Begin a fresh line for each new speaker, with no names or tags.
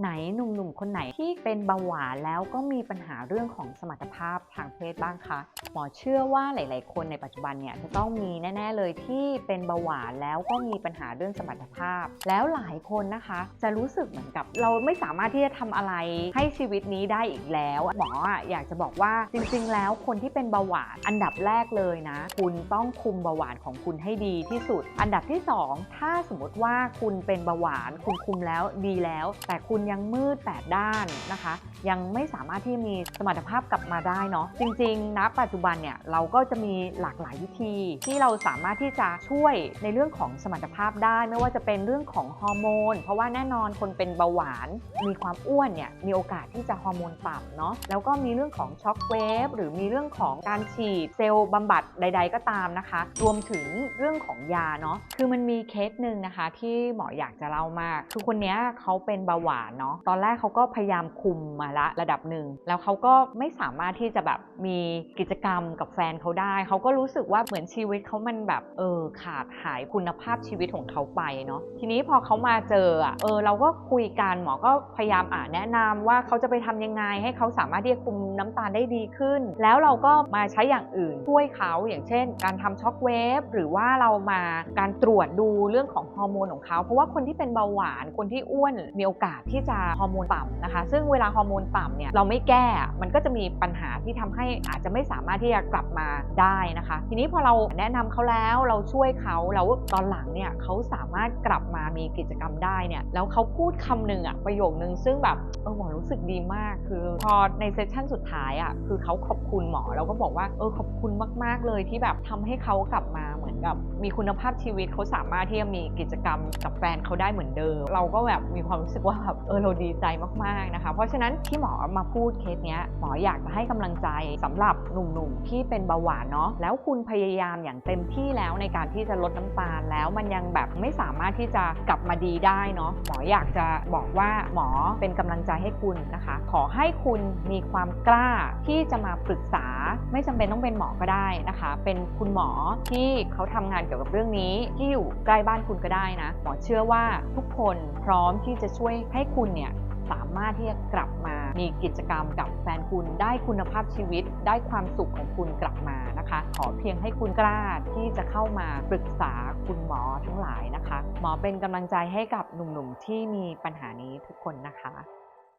ไหนหนุ่มๆ คนไหนที่เป็นเบาหวานแล้วก็มีปัญหาเรื่องของสมรรถภาพทางเพศบ้างคะ หมอเชื่อว่าหลาย ๆ คนในปัจจุบันเนี่ยจะต้องมีแน่ ๆ เลยที่เป็นเบาหวานแล้วก็มีปัญหาเรื่องสมรรถภาพ แล้วหลายคนนะคะ จะรู้สึกเหมือนกับ เราไม่สามารถที่จะทำอะไรให้ชีวิตนี้ได้อีกแล้ว หมออยากจะบอกว่าจริง ๆ แล้วคนที่เป็นเบาหวานอันดับแรกเลยนะ คุณต้องคุมเบาหวานของคุณให้ดีที่สุด อันดับที่สองถ้าสมมติว่าคุณเป็นเบาหวานคุณคุมแล้วดีแล้ว แต่คุณยังมืดแปดด้านนะคะ ยังไม่สามารถที่มีสมรรถภาพกลับมาได้เนาะจริงๆณปัจจุบันเนี่ยเราก็จะมีหลากหลายวิธี ที่เราสามารถที่จะช่วยในเรื่องของสมรรถภาพได้ ไม่ว่าจะเป็นเรื่องของฮอร์โมน เพราะว่าแน่นอนคนเป็นเบาหวาน มีความอ้วนเนี่ยมีโอกาสที่จะฮอร์โมนต่ำเนาะแล้วก็มีเรื่องของช็อคเวฟหรือมีเรื่องของการฉีดเซลล์บำบัดใด ๆ ก็ตามนะคะ รวมถึงเรื่องของยาเนาะคือมันมีเคสหนึ่งนะคะที่หมออยากจะเล่ามาก คือคนนี้เขาเป็นเบาหวานเนาะตอนแรกเขาก็พยายามคุมมาละระดับหนึ่งแล้วเขาก็ไม่สามารถที่จะแบบมีกิจกรรมกับแฟนเขาได้ เขาก็รู้สึกว่าเหมือนชีวิตเขามันแบบเออขาดหายคุณภาพชีวิตของเขาไปเนาะทีนี้พอเขามาเจออะเออเราก็คุยกันหมอก็พยายามอ่าแนะนำว่าเขาจะไปทำยังไง ให้เขาสามารถที่จะคุมน้ำตาลได้ดีขึ้น แล้วเราก็มาใช้อย่างอื่นช่วยเขาอย่างเช่น การทำช็อคเวฟหรือว่าเรามาการตรวจดูเรื่องของฮอร์โมนของเขาเพราะว่าคนที่เป็นเบาหวานคนที่อ้วนมีโอกาสที่จะฮอร์โมนต่ำนะคะ ซึ่งเวลาฮอร์โมนต่ำเนี่ยเราไม่แก้ มันก็จะมีปัญหาที่ทำให้อาจจะไม่สามารถที่จะกลับมาได้นะคะ ทีนี้พอเราแนะนำเขาแล้วเราช่วยเขาแล้วตอนหลังเนี่ยเขาสามารถกลับมามีกิจกรรมได้เนี่ยแล้วเขาพูดคำหนึ่งอะประโยคนึงซึ่งแบบเออหมอรู้สึกดีมาก คือพอในเซสชั่นสุดท้ายอะคือเขาขอบคุณหมอเราก็บอกว่าเออขอบคุณมาก ๆ เลยที่แบบทำให้เขากลับมาเหมือนกับมีคุณภาพชีวิตเขาสามารถที่จะมีกิจกรรมกับแฟนเขาได้เหมือนเดิม เราก็แบบมีความรู้สึกว่าแบบเออเราดีใจมากๆนะคะ เพราะฉะนั้นที่หมอมาพูดเคสเนี้ยหมออยากจะให้กำลังใจสำหรับหนุ่มๆที่เป็นเบาหวานเนาะแล้วคุณพยายามอย่างเต็มที่แล้วในการที่จะลดน้ำตาลแล้วมันยังแบบไม่สามารถที่จะกลับมาดีได้เนาะหมออยากจะบอกว่าหมอเป็นกำลังใจให้คุณนะคะ ขอให้คุณมีความกล้าที่จะมาปรึกษา ไม่จำเป็นต้องเป็นหมอก็ได้นะคะ เป็นคุณหมอที่เขาทำงานเกี่ยวกับเรื่องนี้ที่อยู่ใกล้บ้านคุณก็ได้นะ หมอเชื่อว่าทุกคนพร้อมที่จะช่วยให้คุณคุณเนี่ยสามารถที่จะกลับมามีกิจกรรมกับแฟนคุณได้คุณภาพชีวิต ได้ความสุขของคุณกลับมานะคะ ขอเพียงให้คุณกล้าที่จะเข้ามาปรึกษาคุณหมอทั้งหลายนะคะ หมอเป็นกำลังใจให้กับหนุ่มๆที่มีปัญหานี้ทุกคนนะคะ